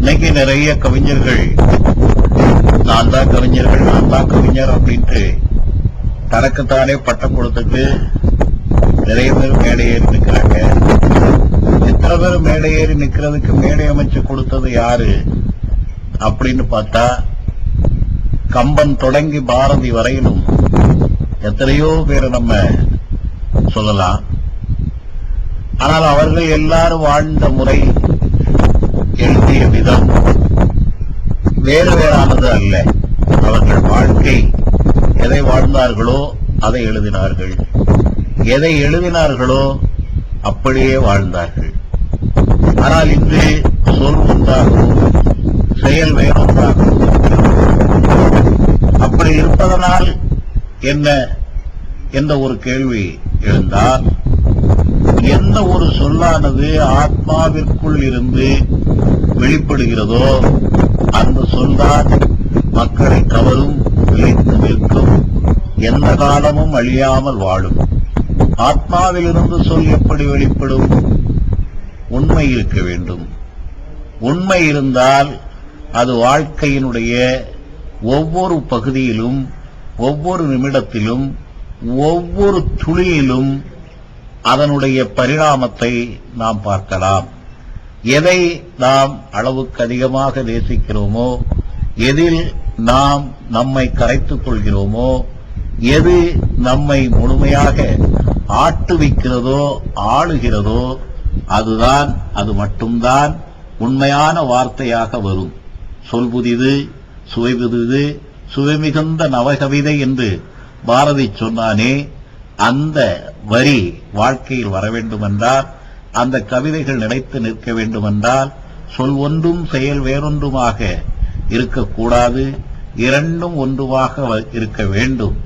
இன்னைக்கு நிறைய கவிஞர்கள் நான் தான் கவிஞர்கள் நான் தான் கவிஞர் அப்படின்ட்டு தனக்குத்தானே பட்டம் கொடுத்துட்டு நிறைய பேர் மேடையேறி நிற்கிறாங்க எத்தனை பேர் மேடையேறி நிற்கிறதுக்கு நிக்கிறதுக்கு மேடை அமைச்சு கொடுத்தது யாரு அப்படின்னு பார்த்தா கம்பன் தொடங்கி பாரதி வரையிலும் எத்தனையோ பேரை நம்ம சொல்லலாம். ஆனால் அவர்கள் எல்லாரும் வாழ்ந்த முறை வேறு வேறானது அல்ல. அவர்கள் வாழ்க்கை எதை வாழ்ந்தார்களோ அதை எழுதினார்கள். எதை எழுதினார்களோ அப்படியே வாழ்ந்தார்கள். ஆனால் இன்று சொல் ஒன்றாகவும் செயல் வேறொன்றாகவும் அப்படி இருப்பதனால் என்ன? என்ற ஒரு கேள்வி எழுந்தால் எந்த ஒரு சொல்லானது ஆத்மாவிற்குள் இருந்து வெளிப்படுகிறதோ அந்த சொல்தான் மக்களை கவரும் நிலைத்து நிற்கும் எந்த காலமும் அழியாமல் வாழும். ஆத்மாவிலிருந்து சொல் எப்படி வெளிப்படும்? உண்மை இருக்க வேண்டும். உண்மை இருந்தால் அது வாழ்க்கையினுடைய ஒவ்வொரு பகுதியிலும் ஒவ்வொரு நிமிடத்திலும் ஒவ்வொரு துளியிலும் அதனுடைய பரிணாமத்தை நாம் பார்க்கலாம். எதை நாம் அளவுக்கு அதிகமாக நேசிக்கிறோமோ எதில் நாம் நம்மை கரைத்துக் கொள்கிறோமோ எது நம்மை முழுமையாக ஆட்டுவிக்கிறதோ ஆளுகிறதோ அதுதான் அது மட்டும்தான் உண்மையான வார்த்தையாக வரும். சொல் புதிது சுவை புதிது சுவை மிகுந்த நவகவிதை என்று பாரதி சொன்னானே அந்த வரி வாழ்க்கையில் வர வேண்டுமென்றால் அந்த கவிதைகள் நிலைத்து நிற்க வேண்டுமென்றால் சொல் ஒன்றும் செயல் வேறொன்றுமாக இருக்கக்கூடாது இரண்டும் ஒன்றுமாக வ- இருக்க வேண்டும்.